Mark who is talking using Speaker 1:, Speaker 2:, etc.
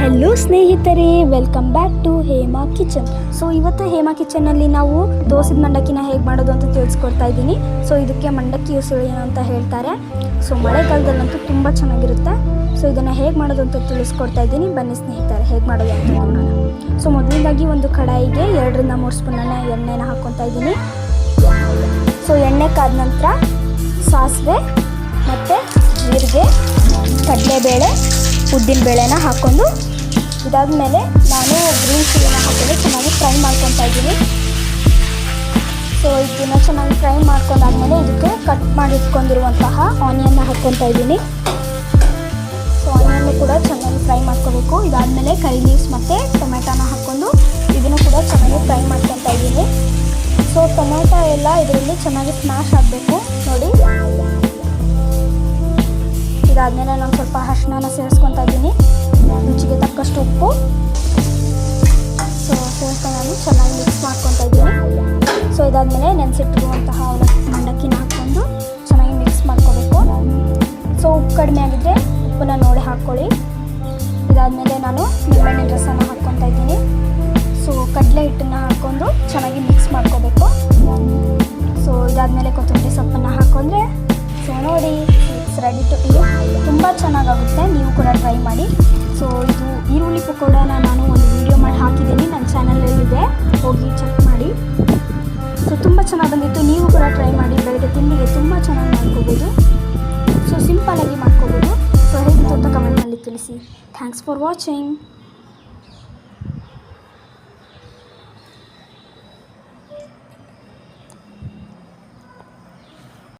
Speaker 1: Hello ಸ್ನೇಹಿತರೆ. Welcome back to Hema kitchen so ಇವತ್ತು ಹೇಮಾ ಕಿಚನಲ್ಲಿ ನಾವು ದೋಸೆದ ಮಂಡಕ್ಕಿನ ಹೇಗೆ ಮಾಡೋದು ಅಂತ ತಿಳಿಸ್ಕೊಡ್ತಾ ಇದ್ದೀನಿ. ಸೊ ಇದಕ್ಕೆ ಮಂಡಕ್ಕಿ ಉಸುಳು ಏನು ಅಂತ ಹೇಳ್ತಾರೆ. ಸೊ ಮಳೆಗಾಲದಲ್ಲಂತೂ ತುಂಬ ಚೆನ್ನಾಗಿರುತ್ತೆ. ಸೊ ಇದನ್ನು ಹೇಗೆ ಮಾಡೋದು ಅಂತ ತಿಳಿಸ್ಕೊಡ್ತಾ ಇದ್ದೀನಿ. ಬನ್ನಿ ಸ್ನೇಹಿತರೆ, ಹೇಗೆ ಮಾಡೋದು ಅಂತ ನೋಡೋಣ. ಸೊ ಮೊದಲನೇದಾಗಿ ಒಂದು ಕಡಾಯಿಗೆ ಎರಡರಿಂದ ಮೂರು ಸ್ಪೂನನ್ನ ಎಣ್ಣೆನ ಹಾಕ್ಕೊತಾ ಇದ್ದೀನಿ. ಸೊ ಎಣ್ಣೆ ಕಾದ ನಂತರ ಸಾಸಿವೆ ಮತ್ತು ಜೀರಿಗೆ, ಕಡಲೆಬೇಳೆ ಉದ್ದಿನಬೇಳೆನ ಹಾಕ್ಕೊಂಡು ಇದಾದಮೇಲೆ ನಾನು ಗ್ರೀನ್ ಚಿಲ್ಲಿನ ಹಾಕೊಂಡು ಚೆನ್ನಾಗಿ ಫ್ರೈ ಮಾಡ್ಕೊತಾ ಇದ್ದೀನಿ. ಸೊ ಇದನ್ನ ಚೆನ್ನಾಗಿ ಫ್ರೈ ಮಾಡ್ಕೊಂಡಾದ್ಮೇಲೆ ಇದಕ್ಕೆ ಕಟ್ ಮಾಡಿ ಇಟ್ಕೊಂಡಿರುವಂತಹ ಆನಿಯನ್ನ ಹಾಕ್ಕೊತಾ ಇದ್ದೀನಿ. ಸೊ ಆನಿಯನ್ನು ಕೂಡ ಚೆನ್ನಾಗಿ ಫ್ರೈ ಮಾಡ್ಕೋಬೇಕು. ಇದಾದಮೇಲೆ ಕರಿ ಲೀವ್ಸ್ ಮತ್ತು ಟೊಮೆಟೊನ ಹಾಕ್ಕೊಂಡು ಇದನ್ನು ಕೂಡ ಚೆನ್ನಾಗಿ ಫ್ರೈ ಮಾಡ್ಕೊತಾ ಇದ್ದೀನಿ. ಸೊ ಟೊಮೆಟೊ ಎಲ್ಲ ಇದರಲ್ಲಿ ಚೆನ್ನಾಗಿ ಸ್ಮ್ಯಾಶ್ ಆಗಬೇಕು. ನೋಡಿ. ಇದಾದಮೇಲೆ ನಾನು ಅರಿಶಿನ ಸೇರಿಸ್ಕೊತಾ ಇದ್ದೀನಿ ರುಚಿಗೆ ತಕ್ಕಷ್ಟು ಉಪ್ಪು. ಸೊ ಸೇರಿಸ್ಕೊಂಡು ನಾನು ಚೆನ್ನಾಗಿ ಮಿಕ್ಸ್ ಮಾಡ್ಕೊತಾ ಇದ್ದೀನಿ ಸೊ ಇದಾದಮೇಲೆ ನೆನೆಸಿಟ್ಟಿರುವಂತಹ ಅವಲಕ್ಕಿ ಮಂಡಕ್ಕಿನ ಹಾಕ್ಕೊಂಡು ಚೆನ್ನಾಗಿ ಮಿಕ್ಸ್ ಮಾಡ್ಕೋಬೇಕು. ಸೊ ಉಪ್ಪು ಕಡಿಮೆ ಆಗಿದ್ದರೆ ಉಪ್ಪನ್ನ ನೋಡಿ ಹಾಕ್ಕೊಳ್ಳಿ. ಇದಾದಮೇಲೆ ನಾನು ನಿಂಬೆಹಣ್ಣಿನ ರಸನ ಹಾಕ್ಕೊತಾ ಇದ್ದೀನಿ ಸೊ ತುಂಬ ಚೆನ್ನಾಗಿ ಬಂದಿತ್ತು. ನೀವು ಕೂಡ ಟ್ರೈ ಮಾಡಿ ಬೆಳಗ್ಗೆ ತಿಂಡಿಗೆ ತುಂಬ ಚೆನ್ನಾಗಿ ಮಾಡ್ಕೋಬೋದು. ಸೊ ಸಿಂಪಲಾಗಿ ಮಾಡ್ಕೋಬೋದು. ಸೊ ಹೇಗಿತ್ತು ಅಂತ ಕಮೆಂಟ್ನಲ್ಲಿ ತಿಳಿಸಿ. Thanks for watching